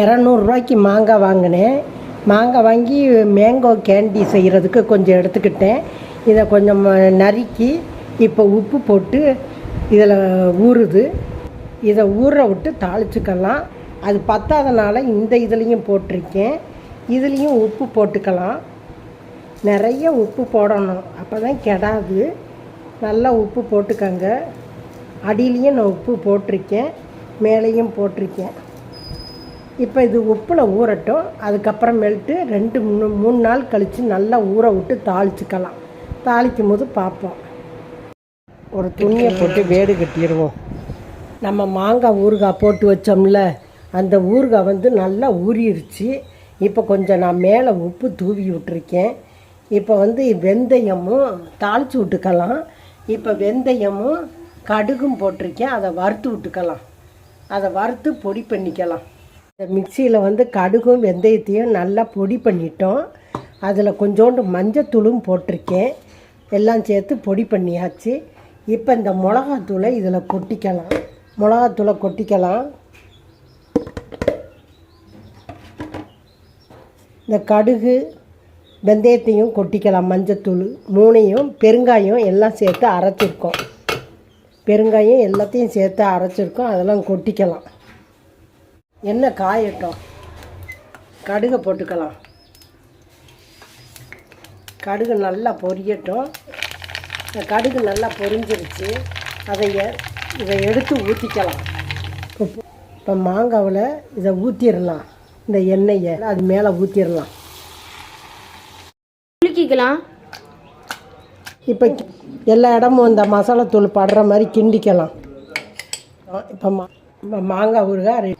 இரநூறுவாய்க்கு மாங்காய் வாங்கினேன். மாங்காய் வாங்கி மேங்கோ கேண்டி செய்கிறதுக்கு கொஞ்சம் எடுத்துக்கிட்டேன். இதை கொஞ்சம் நறுக்கி இப்போ உப்பு போட்டு இதில் ஊறுது. இதை ஊற விட்டு தாளிச்சுக்கலாம். அது பத்தாதனால இந்த இதுலேயும் போட்டிருக்கேன். இதுலேயும் உப்பு போட்டுக்கலாம். நிறைய உப்பு போடணும். அப்போ தான் கெடாது. நல்லா உப்பு போட்டுக்கங்க. அடியிலையும் நான் உப்பு போட்டிருக்கேன். மேலேயும் போட்டிருக்கேன். இப்போ இது உப்பில் ஊறட்டும். அதுக்கப்புறமேல்ட்டு ரெண்டு மூணு மூணு நாள் கழித்து நல்லா ஊற விட்டு தாளிச்சுக்கலாம். தாளிக்கும் போது பார்ப்போம். ஒரு துணியை போட்டு வேடு கட்டிடுவோம். நம்ம மாங்காய் ஊறுகாய் போட்டு வச்சோம்ல அந்த ஊறுகாய் வந்து நல்லா ஊறிடுச்சு இப்போ கொஞ்சம் நான் மேலே உப்பு தூவி விட்டுருக்கேன். இப்போ வந்து வெந்தயமும் தாளித்து விட்டுக்கலாம். இப்போ வெந்தயமும் கடுகும் போட்டிருக்கேன். அதை வறுத்து விட்டுக்கலாம். அதை வறுத்து பொடி பண்ணிக்கலாம். இந்த மிக்சியில் வந்து கடுகும் வெந்தயத்தையும் நல்லா பொடி பண்ணிட்டோம். அதில் கொஞ்சோண்டு மஞ்சத்தூளும் போட்டிருக்கேன். எல்லாம் சேர்த்து பொடி பண்ணியாச்சு. இப்போ இந்த மிளகாத்தூளை இதில் கொட்டிக்கலாம். மிளகாத்தூளை கொட்டிக்கலாம். இந்த கடுகு வெந்தயத்தையும் கொட்டிக்கலாம் மஞ்சத்தூள் மூணையும் பெருங்காயம் எல்லாம் சேர்த்து அரைச்சிருக்கோம். பெருங்காயம் எல்லாத்தையும் சேர்த்து அரைச்சிருக்கோம். அதெல்லாம் கொட்டிக்கலாம். எண்ணெய் காயட்டும்? கடுகை போட்டுக்கலாம். கடுகு நல்லா பொரியட்டும். இந்த கடுகு நல்லா பொரிஞ்சிருச்சு. அதை இதை எடுத்து ஊற்றிக்கலாம் இப்போ இப்போ மாங்காவில் இதை ஊற்றிடலாம் இந்த எண்ணெயை அது மேலே ஊற்றிடலாம் குலுக்கிக்கலாம். இப்போ எல்லா இடமும் இந்த மசாலாத்தூள் படுற மாதிரி கிண்டிக்கலாம். இப்போ மா மாங்காய் ஊறுகாய் ரெடி